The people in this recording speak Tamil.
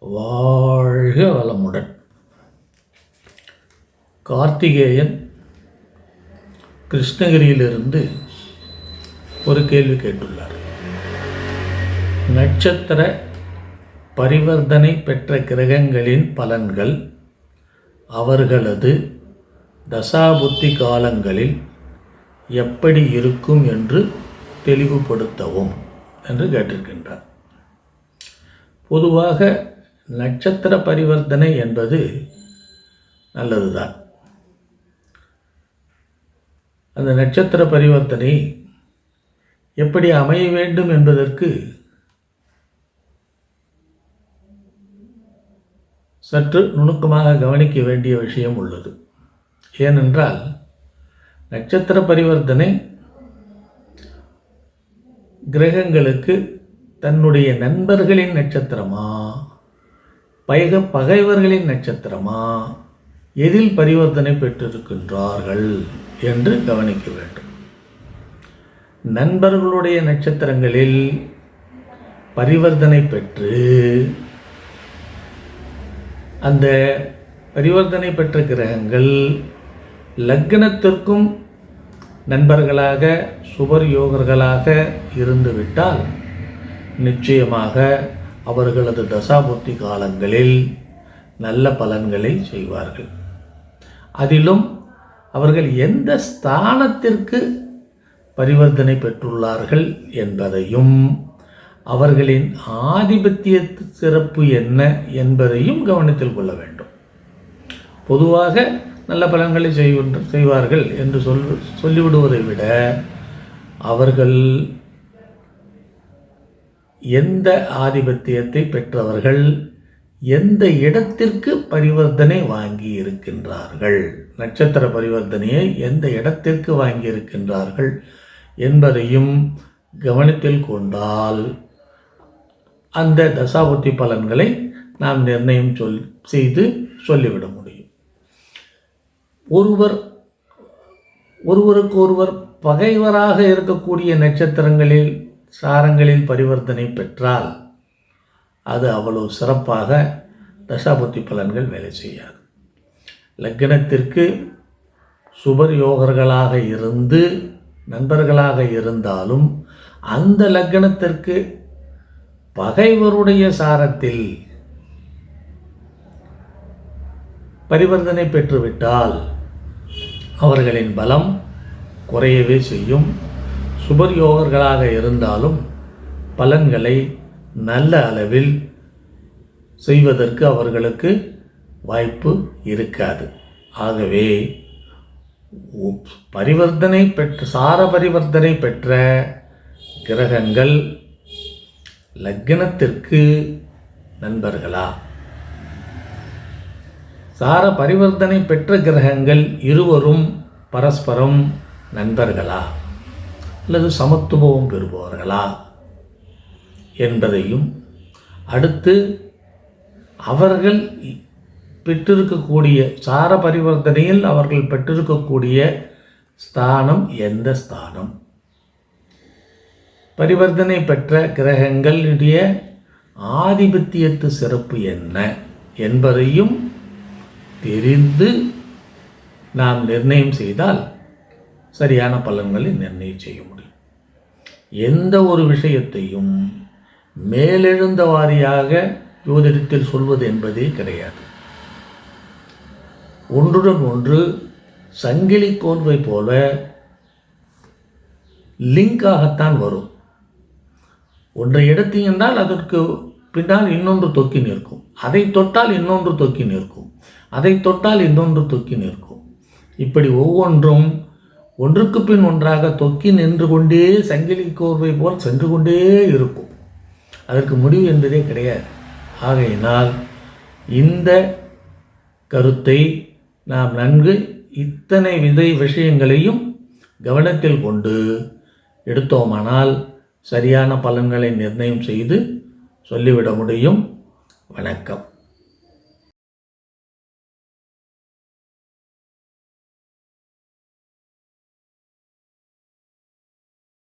வாழ்க வளமுடன். கார்த்திகேயன் கிருஷ்ணகிரியிலிருந்து ஒரு கேள்வி கேட்டுள்ளார். நட்சத்திர பரிவர்த்தனை பெற்ற கிரகங்களின் பலன்கள் அவர்களது தசாபுத்தி காலங்களில் எப்படி இருக்கும் என்று தெளிவுபடுத்தவும் என்று கேட்டிருக்கின்றார். பொதுவாக நட்சத்திர பரிவர்த்தனை என்பது நல்லதுதான். அந்த நட்சத்திர பரிவர்த்தனை எப்படி அமைய வேண்டும் என்பதற்கு சற்று நுணுக்கமாக கவனிக்க வேண்டிய விஷயம் உள்ளது. ஏனென்றால் நட்சத்திர பரிவர்த்தனை கிரகங்களுக்கு தன்னுடைய நண்பர்களின் நட்சத்திரமா? பைக பகைவர்களின் நட்சத்திரமா? எதில் பரிவர்த்தனை பெற்றிருக்கின்றார்கள் என்று கவனிக்க வேண்டும். நண்பர்களுடைய நட்சத்திரங்களில் பரிவர்த்தனை பெற்று அந்த பரிவர்த்தனை பெற்ற கிரகங்கள் லக்னத்திற்கும் நண்பர்களாக சுபர் யோகர்களாக இருந்துவிட்டால் நிச்சயமாக அவர்களது தசாபுத்தி காலங்களில் நல்ல பலன்களை செய்வார்கள். அதிலும் அவர்கள் எந்த ஸ்தானத்திற்கு பரிவர்த்தனை பெற்றுள்ளார்கள் என்பதையும் அவர்களின் ஆதிபத்திய சிறப்பு என்ன என்பதையும் கவனத்தில் கொள்ள வேண்டும். பொதுவாக நல்ல பலன்களை செய்கின்ற செய்வார்கள் என்று சொல் சொல்லிவிடுவதை விட அவர்கள் எந்த ஆதிபத்தியத்தை பெற்றவர்கள் எந்த இடத்திற்கு பரிவர்த்தனை வாங்கி இருக்கின்றார்கள் நட்சத்திர பரிவர்த்தனையை எந்த இடத்திற்கு வாங்கி இருக்கின்றார்கள் என்பதையும் கவனத்தில் கொண்டால் அந்த தசாபுத்தி பலன்களை நாம் நிர்ணயம் சொல் செய்து சொல்லிவிட முடியும். ஒருவர் ஒருவருக்கு ஒருவர் பகைவராக இருக்கக்கூடிய நட்சத்திரங்களில் சாரங்களில் பரிவர்த்தனை பெற்றால் அது அவ்வளவு சிறப்பாக தசாபுத்தி பலன்கள் வேலை செய்யாது. லக்னத்திற்கு சுபர் யோகர்களாக இருந்து நண்பர்களாக இருந்தாலும் அந்த லக்னத்திற்கு பகைவருடைய சாரத்தில் பரிவர்த்தனை பெற்றுவிட்டால் அவர்களின் பலம் குறையவே செய்யும். சுபர் யோகர்களாக இருந்தாலும் பலன்களை நல்ல அளவில் செய்வதற்கு அவர்களுக்கு வாய்ப்பு இருக்காது. ஆகவே பரிவர்த்தனை பெற்ற சார பரிவர்த்தனை பெற்ற கிரகங்கள் லக்னத்திற்கு நண்பர்களா? சார பரிவர்த்தனை பெற்ற கிரகங்கள் இருவரும் பரஸ்பரம் நண்பர்களா? அல்லது சமத்துவம் பெறுபவர்களா என்பதையும் அடுத்து அவர்கள் பெற்றிருக்கக்கூடிய சார பரிவர்த்தனையில் அவர்கள் பெற்றிருக்கக்கூடிய ஸ்தானம் எந்த ஸ்தானம்? பரிவர்த்தனை பெற்ற கிரகங்களுடைய ஆதிபத்தியத்து சிறப்பு என்ன என்பதையும் தெரிந்து நாம் நிர்ணயம் செய்தால் சரியான பலன்களை நிர்ணயம் செய்யும் எந்த ஒரு விஷயத்தையும் மேலெழுந்த வாரியாக ஜோதிடத்தில் சொல்வது என்பதே கிடையாது. ஒன்றுடன் ஒன்று சங்கிலி கோல்வை போல லிங்காகத்தான் வரும். ஒன்றை எடுத்தீங்கன்றால் அதற்கு பின்னால் இன்னொன்று தொக்கி நிற்கும். அதை தொட்டால் இன்னொன்று தொக்கி நிற்கும். அதை தொட்டால் இன்னொன்று தொக்கி நிற்கும். இப்படி ஒவ்வொன்றும் ஒன்றுக்கு பின் ஒன்றாக தொக்கி நின்று கொண்டே சங்கிலி கோர்வை போல் சென்று கொண்டே இருக்கும். அதற்கு முடிவு என்பதே கிடையாது. ஆகையினால் இந்த கருத்தை நாம் நன்கு இத்தனை விதை விஷயங்களையும் கவனத்தில் கொண்டு எடுத்தோமானால் சரியான பலன்களை நிர்ணயம் செய்து சொல்லிவிட முடியும். வணக்கம்.